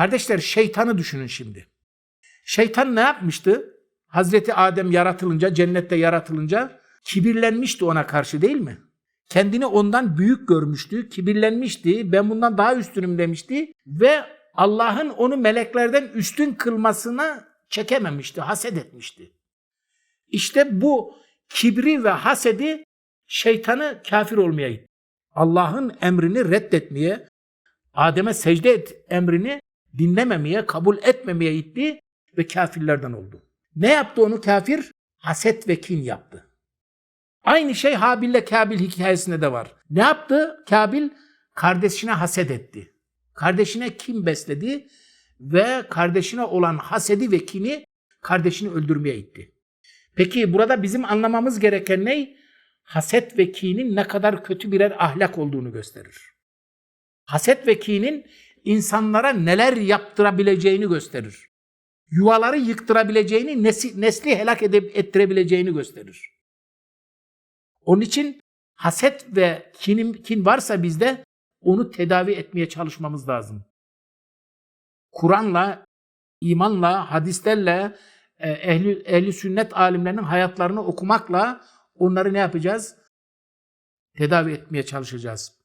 Kardeşler şeytanı düşünün şimdi. Şeytan ne yapmıştı? Hazreti Adem yaratılınca, cennette yaratılınca kibirlenmişti ona karşı değil mi? Kendini ondan büyük görmüştü, kibirlenmişti, ben bundan daha üstünüm demişti ve Allah'ın onu meleklerden üstün kılmasına çekememişti, haset etmişti. İşte bu kibri ve hasedi şeytanı kafir olmaya. Allah'ın emrini reddetmeye, Adem'e secde et emrini dinlememeye, kabul etmemeye itti ve kafirlerden oldu. Ne yaptı onu kafir? Haset ve kin yaptı. Aynı şey Habil'le Kabil hikayesinde de var. Ne yaptı? Kabil kardeşine haset etti. Kardeşine kin besledi ve kardeşine olan hasedi ve kini kardeşini öldürmeye itti. Peki burada bizim anlamamız gereken ne? Haset ve kinin ne kadar kötü birer ahlak olduğunu gösterir. Haset ve kinin insanlara neler yaptırabileceğini gösterir. Yuvaları yıktırabileceğini, nesli, nesli helak edip ettirebileceğini gösterir. Onun için haset ve kin, kin varsa bizde onu tedavi etmeye çalışmamız lazım. Kur'an'la, imanla, hadislerle, e, ehli, ehli sünnet alimlerinin hayatlarını okumakla onları ne yapacağız? Tedavi etmeye çalışacağız.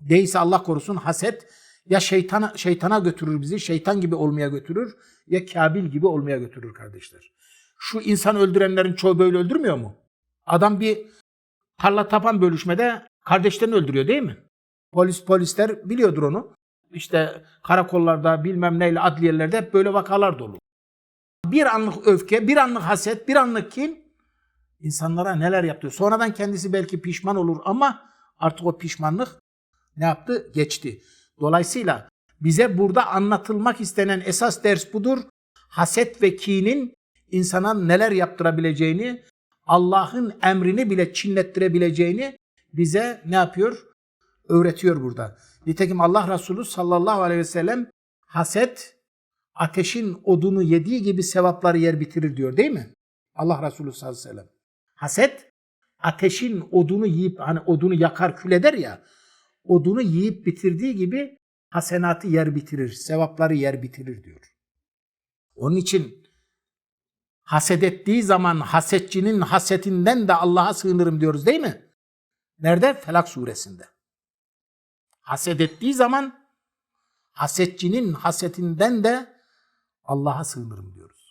Değilse Allah korusun haset ya şeytana, şeytana götürür bizi, şeytan gibi olmaya götürür ya Kabil gibi olmaya götürür kardeşler. Şu insan öldürenlerin çoğu böyle öldürmüyor mu? Adam bir tarla tapan bölüşmede kardeşlerini öldürüyor değil mi? Polis polisler biliyordur onu. İşte karakollarda bilmem neyle adliyelerde hep böyle vakalar dolu. Bir anlık öfke, bir anlık haset, bir anlık kin insanlara neler yapıyor. Sonradan kendisi belki pişman olur ama artık o pişmanlık ne yaptı? Geçti. Dolayısıyla bize burada anlatılmak istenen esas ders budur. Haset ve kinin insana neler yaptırabileceğini, Allah'ın emrini bile çinlettirebileceğini bize ne yapıyor? Öğretiyor burada. Nitekim Allah Resulü sallallahu aleyhi ve sellem haset ateşin odunu yediği gibi sevapları yer bitirir diyor değil mi? Allah Resulü sallallahu aleyhi ve sellem. Haset ateşin odunu yiyip hani odunu yakar kül eder ya odunu yiyip bitirdiği gibi hasenatı yer bitirir, sevapları yer bitirir diyor. Onun için haset ettiği zaman hasetçinin hasetinden de Allah'a sığınırım diyoruz değil mi? Nerede? Felak suresinde. Haset ettiği zaman hasetçinin hasetinden de Allah'a sığınırım diyoruz.